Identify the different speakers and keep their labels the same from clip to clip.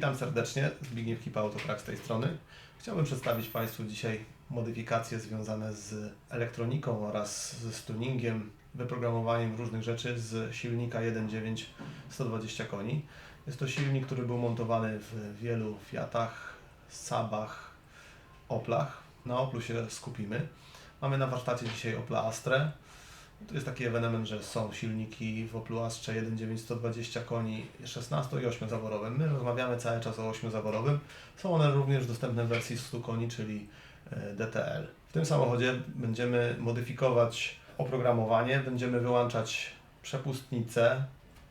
Speaker 1: Witam serdecznie, Zbigniew Kipa Autokrak z tej strony. Chciałbym przedstawić Państwu dzisiaj modyfikacje związane z elektroniką oraz z tuningiem, wyprogramowaniem różnych rzeczy z silnika 1.9 120 koni. Jest to silnik, który był montowany w wielu Fiatach, Sabach, Oplach. Na Oplu się skupimy. Mamy na warsztacie dzisiaj Opla Astre. To jest taki ewenement, że są silniki w Oplu Astrze 1.9 120 koni 16 i 8 zaworowym. My rozmawiamy cały czas o 8 zaworowym. Są one również dostępne w wersji 100 koni, czyli e, DTL. W tym samochodzie będziemy modyfikować oprogramowanie, będziemy wyłączać przepustnice,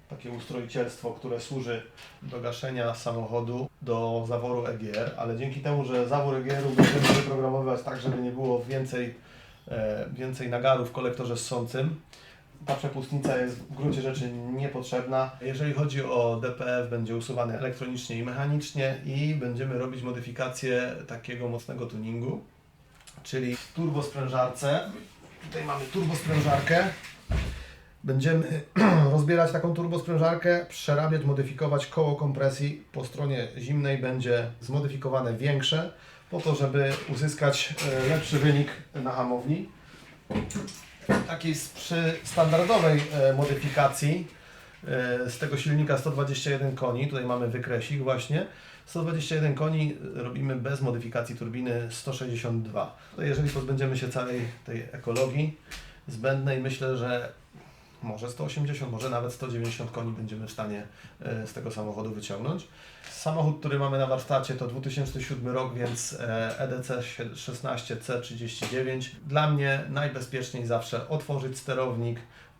Speaker 1: takie ustroicielstwo, które służy do gaszenia samochodu do zaworu EGR, ale dzięki temu, że zawór EGR-u będziemy wyprogramowywać tak, żeby nie było więcej, więcej nagaru w kolektorze ssącym, ta przepustnica jest w gruncie rzeczy niepotrzebna. Jeżeli chodzi o DPF, będzie usuwany elektronicznie i mechanicznie i będziemy robić modyfikację takiego mocnego tuningu, czyli w turbosprężarce. Tutaj mamy turbosprężarkę. Będziemy rozbierać taką turbosprężarkę, przerabiać, modyfikować koło kompresji. Po stronie zimnej będzie zmodyfikowane większe, po to, żeby uzyskać e, lepszy wynik na hamowni. Takiej przy standardowej e, modyfikacji e, z tego silnika 121 koni, tutaj mamy wykresik właśnie, 121 koni robimy bez modyfikacji turbiny 162. To jeżeli pozbędziemy się całej tej ekologii zbędnej, myślę, że może 180, może nawet 190 koni będziemy w stanie e, z tego samochodu wyciągnąć. Samochód, który mamy na warsztacie to 2007 rok, więc e, EDC 16C39. Dla mnie najbezpieczniej zawsze otworzyć sterownik,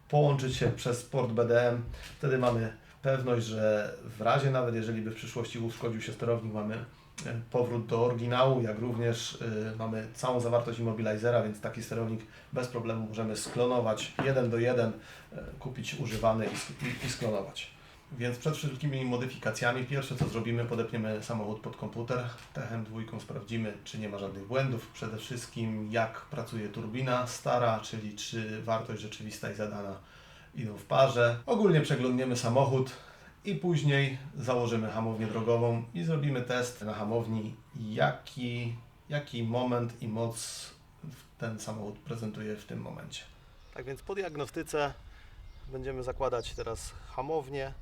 Speaker 1: połączyć się przez port BDM. Wtedy mamy pewność, że w razie nawet jeżeli by w przyszłości uszkodził się sterownik, mamy e, powrót do oryginału, jak również e, mamy całą zawartość immobilizera, więc taki sterownik bez problemu możemy sklonować jeden do jeden, e, kupić używany i sklonować. Więc przed wszelkimi modyfikacjami pierwsze co zrobimy, podepniemy samochód pod komputer, techem dwójką sprawdzimy, czy nie ma żadnych błędów. Przede wszystkim jak pracuje turbina stara, czyli czy wartość rzeczywista i zadana idą w parze. Ogólnie przeglądniemy samochód i później założymy hamownię drogową i zrobimy test na hamowni, jaki, jaki moment i moc ten samochód prezentuje w tym momencie. Tak więc po diagnostyce będziemy zakładać teraz hamownię.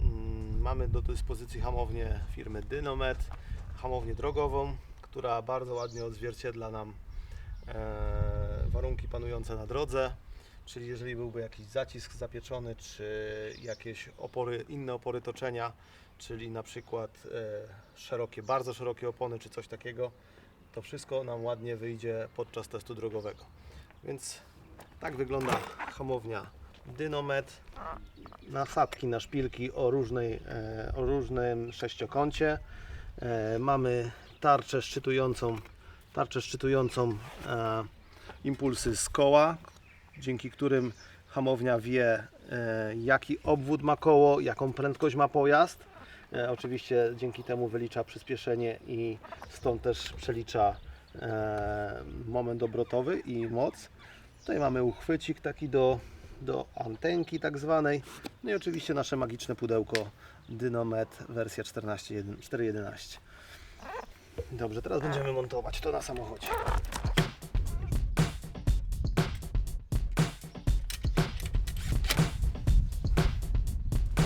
Speaker 1: Mm, Mamy do dyspozycji hamownię firmy Dynomet, hamownię drogową, która bardzo ładnie odzwierciedla nam e, warunki panujące na drodze. Czyli jeżeli byłby jakiś zacisk zapieczony, czy jakieś opory, inne opory toczenia, czyli na przykład e, szerokie, bardzo szerokie opony, czy coś takiego, to wszystko nam ładnie wyjdzie podczas testu drogowego. Więc tak wygląda hamownia Dynomet. Nasadki na szpilki o, różnej, e, o różnym sześciokącie. E, mamy tarczę szczytującą, tarczę szczytującą impulsy z koła, dzięki którym hamownia wie, e, jaki obwód ma koło, jaką prędkość ma pojazd. E, Oczywiście dzięki temu wylicza przyspieszenie i stąd też przelicza e, moment obrotowy i moc. Tutaj mamy uchwycik taki do, do antenki tak zwanej. No i oczywiście nasze magiczne pudełko Dynomet wersja 14.1 4.11. Dobrze, teraz będziemy montować to na samochodzie.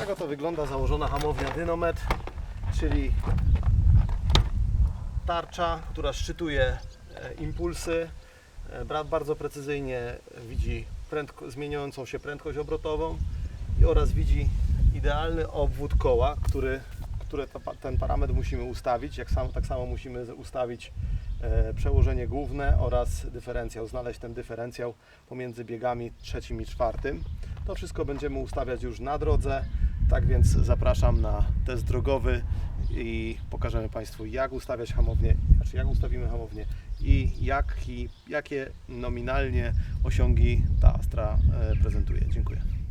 Speaker 1: Tak oto wygląda założona hamownia Dynomet, czyli tarcza, która szczytuje e, impulsy. E, Brat bardzo precyzyjnie widzi prędko, zmieniającą się prędkość obrotową i oraz widzi idealny obwód koła, który, który to, ten parametr musimy ustawić. Jak sam, tak samo musimy ustawić e, przełożenie główne oraz dyferencjał, znaleźć ten dyferencjał pomiędzy biegami trzecim i czwartym. To wszystko będziemy ustawiać już na drodze. Tak więc zapraszam na test drogowy i pokażemy Państwu jak ustawiać hamownię, znaczy jak ustawimy hamownię i, jak, i jakie nominalnie osiągi ta Astra e, prezentuje. Dziękuję.